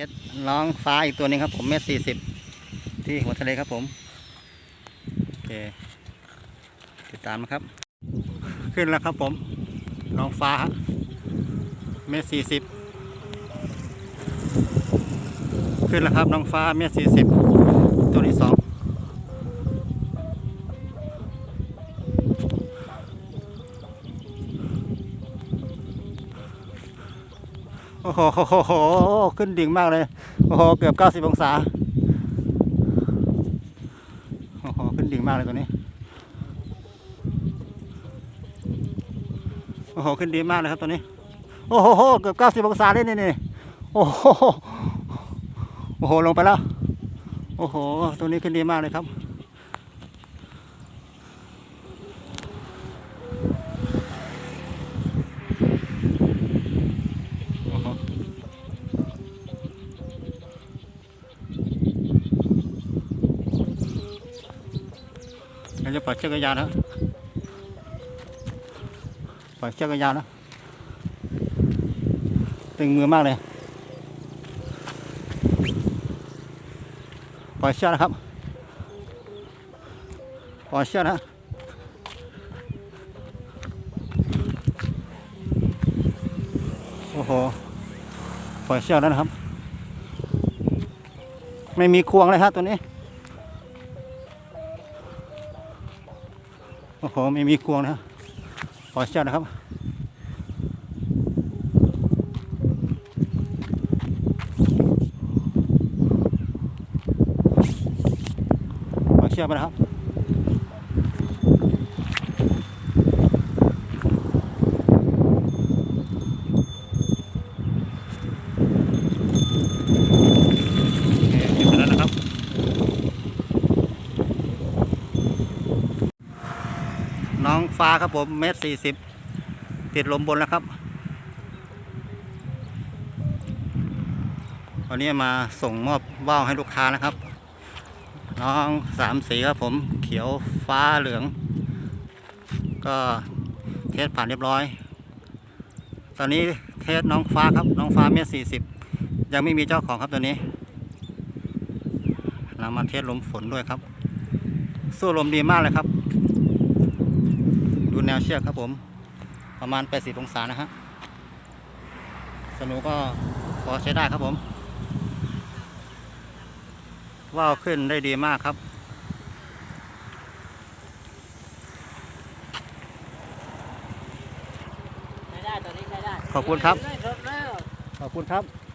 เฮ็ดน้องฟ้าอีกตัวหนึงครับผมเมตรสี่สิบที่หัวทะเลครับผมโอเคติดตามนะครับ ขึ้นแล้วครับผมน้องฟ้าเมตรสี่สิบขึ้นแล้วครับน้องฟ้าเมตรสี่สิบตัวที่สอง โอ้โหขึ้นดิ่งมากเลย โอ้โห เกือบเก้าสิบ90องศา โอ้โห ขึ้นดิ่งมากเลยตัวนี้ โอ้โห ขึ้นดีมากเลยครับตัวนี้ โอ้โห เกือบเก้าสิบ90องศาเลยนี่นี่โอ้โห โอ้โห ลงไปแล้ว โอ้โห ตัวนี้ขึ้นดีมากเลยครับ เราจะปล่อยเชือกยาวๆนะปล่อยเชือกยาวๆนะตึงมือมากเลย ปล่อยเชือกนะครับ ปล่อยเชือกนะโอ้โห ปล่อยเชือกแล้วนะครับ ไม่มีควงเลยครับตัวนี้ อ้โหไม่มีควงนะขอเชือกนะครับขอเชือกไปนะครับ โอเคหยุดแล้วนะครับ น้ องฟ้าครับผมเมตรสี่สิบติดลมบนแล้วครับ วันนี้มาส่งมอบว่าวให้ลูกค้านะครับ น้องสามสีครับผมเขียวฟ้าเหลือง ก็เทสผ่านเรียบร้อย ตอนนี้เทสน้องฟ้าครับ น้องฟ้าเมตรสี่สิบยังไม่มีเจ้าของครับตัวนี้เรามาเทสลมฝนด้วยครับ สู้ลมดีมากเลยครับ ดูแนวเชือกครับผม ประมาณ 80 องศานะฮะสนุกก็พอใช้ได้ครับผม ว่าวขึ้นได้ดีมากครับ ใช้ได้ตัวนี้ใช้ได้ขอบคุณครับได้ชมแล้วขอบคุณครับ